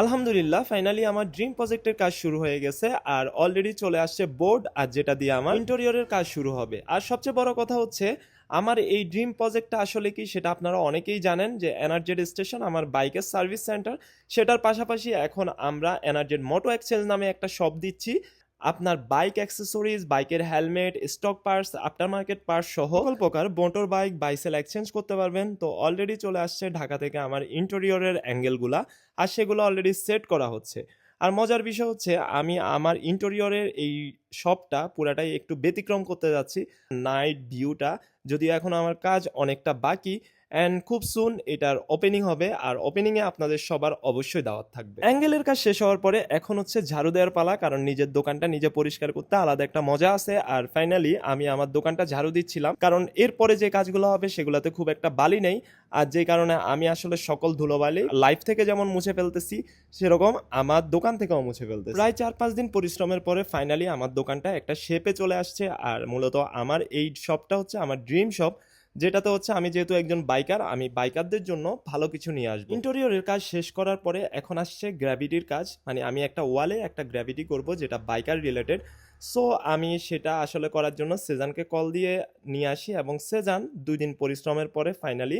আলহামদুলিল্লাহ ফাইনালি আমার ড্রিম প্রজেক্টের কাজ শুরু হয়ে গেছে আর অলরেডি চলে আসছে বোর্ড আর যেটা দিয়ে আমার ইন্টেরিয়রের কাজ শুরু হবে। আর সবচেয়ে বড় কথা হচ্ছে, আমার এই ড্রিম প্রজেক্টটা আসলে কি সেটা আপনারা অনেকেই জানেন যে এনার্জেড স্টেশন আমার বাইকের সার্ভিস সেন্টার সেটার পাশাপাশি এখন আমরা এনার্জেড মোটো এক্সচেঞ্জ নামে একটা শপ দিচ্ছি। আপনার বাইক অ্যাক্সেসরিজ বাইকের helmet stock parts aftermarket parts সহ সকল প্রকার মোটর বাইক বাইসেল এক্সচেঞ্জ করতে পারবেন। তো অলরেডি চলে আসছে ঢাকা থেকে আমার ইন্টেরিয়রের অ্যাঙ্গেলগুলা আর সেগুলো অলরেডি সেট করা হচ্ছে। আর মজার বিষয় হচ্ছে আমি আমার ইন্টেরিয়রের এই শপটা পুরাটাই একটু ব্যতিক্রম করতে যাচ্ছি। নাইট ভিউটা যদিও এখন আমার কাজ অনেকটা বাকি অ্যান্ড খুব সুন এটার ওপেনিং হবে, আর ওপেনিংয়ে আপনাদের সবার অবশ্যই দাওয়াত থাকবে। অ্যাঙ্গেলের কাজ শেষ হওয়ার পরে এখন হচ্ছে ঝাড়ু দেওয়ার পালা, কারণ নিজের দোকানটা নিজে পরিষ্কার করতে আলাদা একটা মজা আছে। আর ফাইনালি আমি আমার দোকানটা ঝাড়ু দিচ্ছিলাম, কারণ এরপরে যে কাজগুলো হবে সেগুলোতে খুব একটা বালি নেই। আর যে কারণে আমি আসলে সকল ধুলোবালি লাইফ থেকে যেমন মুছে ফেলতেছি, সেরকম আমার দোকান থেকেও মুছে ফেলতেছি। প্রায় চার পাঁচ দিন পরিশ্রমের পরে ফাইনালি আমার দোকানটা একটা শেপে চলে আসছে, আর মূলত আমার এই শপটা হচ্ছে আমার ড্রিম শপ যেটাতে হচ্ছে আমি যেহেতু একজন বাইকার আমি বাইকারদের জন্য ভালো কিছু নিয়ে আসব। ইন্টেরিয়রের কাজ শেষ করার পরে এখন আসছে গ্র্যাভিটির কাজ। মানে আমি একটা ওয়ালে একটা গ্র্যাভিটি করব যেটা বাইকার রিলেটেড সো আমি সেটা আসলে করার জন্য সেজানকে কল দিয়ে নিয়ে আসি এবং সেজান দুই দিন পরিশ্রমের পরে ফাইনালি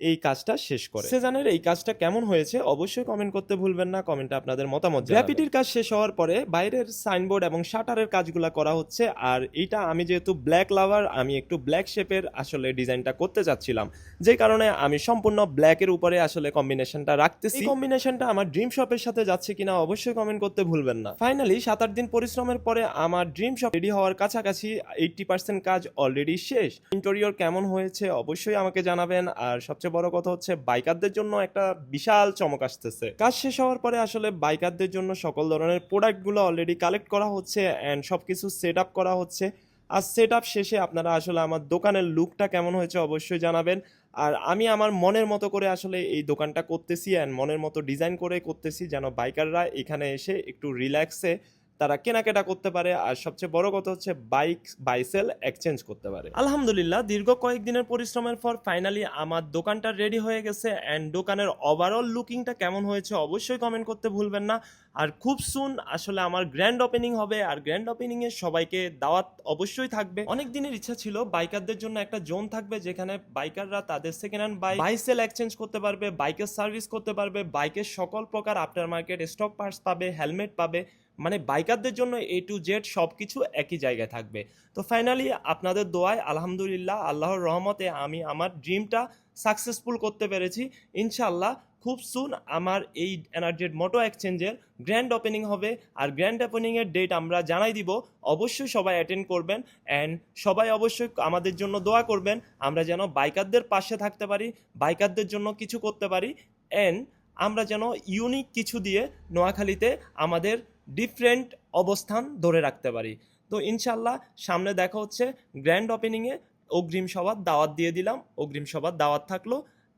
এই কাজটা শেষ করে। সেজানের এই কাজটা কেমন হয়েছে অবশ্যই কমেন্ট করতে ভুলবেন না কমেন্টে আপনাদের মতামত গ্র্যাভিটির কাজ শেষ হওয়ার পরে বাইরের সাইনবোর্ড এবং শাটারের কাজগুলো করা হচ্ছে আর এইটা আমি যেহেতু ব্ল্যাক লাভার আমি একটু ব্ল্যাক শেপের আসলে ডিজাইনটা করতে চাচ্ছিলাম। যে কারণে আমি সম্পূর্ণ ব্ল্যাকের উপরে আসলে কম্বিনেশনটা রাখতেছি। কম্বিনেশনটা আমার ড্রিম শপের সাথে যাচ্ছে কিনা অবশ্যই কমেন্ট করতে ভুলবেন না। ফাইনালি সাত আট দিন পরিশ্রমের পরে আমার ড্রিম শপ রেডি হওয়ার কাছাকাছি এইটটি পার্সেন্ট কাজ অলরেডি শেষ। ইন্টেরিয়র কেমন হয়েছে অবশ্যই আমাকে জানাবেন আর সবচেয়ে বড় কথা হচ্ছে বাইকারদের জন্য একটা বিশাল চমক আসতেছে। কাজ শেষ হওয়ার পরে আসলে বাইকারদের জন্য সকল ধরনের প্রোডাক্টগুলো অলরেডি কালেক্ট করা হচ্ছে অ্যান্ড সবকিছু সেট আপ করা হচ্ছে। আর সেট আপ শেষে আপনারা আসলে আমার দোকানের লুকটা কেমন হয়েছে অবশ্যই জানাবেন। আর আমি আমার মনের মতো করে আসলে এই দোকানটা করতেছি অ্যান্ড মনের মতো ডিজাইন করে করতেছি যেন বাইকাররা এখানে এসে একটু রিল্যাক্সে তারা কেনাকাটা করতে পারে, আর সবচেয়ে বড় কথা হচ্ছে বাইক বাইসেল এক্সচেঞ্জ করতে পারে। আলহামদুলিল্লাহ, দীর্ঘ কয়েকদিনের পরিশ্রমের পর ফাইনালি আমার দোকানটা রেডি হয়ে গেছে অ্যান্ড দোকানের ওভারঅল লুকিংটা কেমন হয়েছে অবশ্যই কমেন্ট করতে ভুলবেন না। আর খুব সুন আসলে আমার গ্র্যান্ড ওপেনিং হবে, আর গ্র্যান্ড ওপেনিং এ সবাইকে দাওয়াত অবশ্যই থাকবে। অনেক দিনের ইচ্ছা ছিল বাইকারদের জন্য একটা জোন থাকবে, যেখানে বাইকাররা তাদের second hand bike bicycle exchange করতে পারবে বাইকের সার্ভিস করতে পারবে বাইকের সকল প্রকার আফটার মার্কেট স্টক পার্টস পাবে হেলমেট পাবে মানে বাইকারদের জন্য এ টু জেড সব কিছু একই জায়গায় থাকবে। তো ফাইনালি আপনাদের দোয়ায় আলহামদুলিল্লাহ, আল্লাহর রহমতে আমি আমার ড্রিমটা সাকসেসফুল করতে পেরেছি। ইনশাল্লাহ খুব সুন আমার এই এনার্জেড মোটো এক্সচেঞ্জের গ্র্যান্ড ওপেনিং হবে আর গ্র্যান্ড ওপেনিংয়ের ডেট আমরা জানাই দিব। অবশ্যই সবাই অ্যাটেন্ড করবেন অ্যান্ড সবাই অবশ্যই আমাদের জন্য দোয়া করবেন। আমরা যেন বাইকারদের পাশে থাকতে পারি, বাইকারদের জন্য কিছু করতে পারি অ্যান্ড আমরা যেন ইউনিক কিছু দিয়ে নোয়াখালীতে আমাদের ডিফারেন্ট অবস্থান ধরে রাখতে পারি। তো ইনশাল্লাহ সামনে দেখা হচ্ছে গ্র্যান্ড ওপেনিংয়ে অগ্রিম সবার দাওয়াত দিয়ে দিলাম, অগ্রিম সবার দাওয়াত থাকল।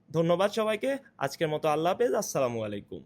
ধন্যবাদ সবাইকে, আজকের মতো আল্লাহ হাফেজ, আসসালামু আলাইকুম।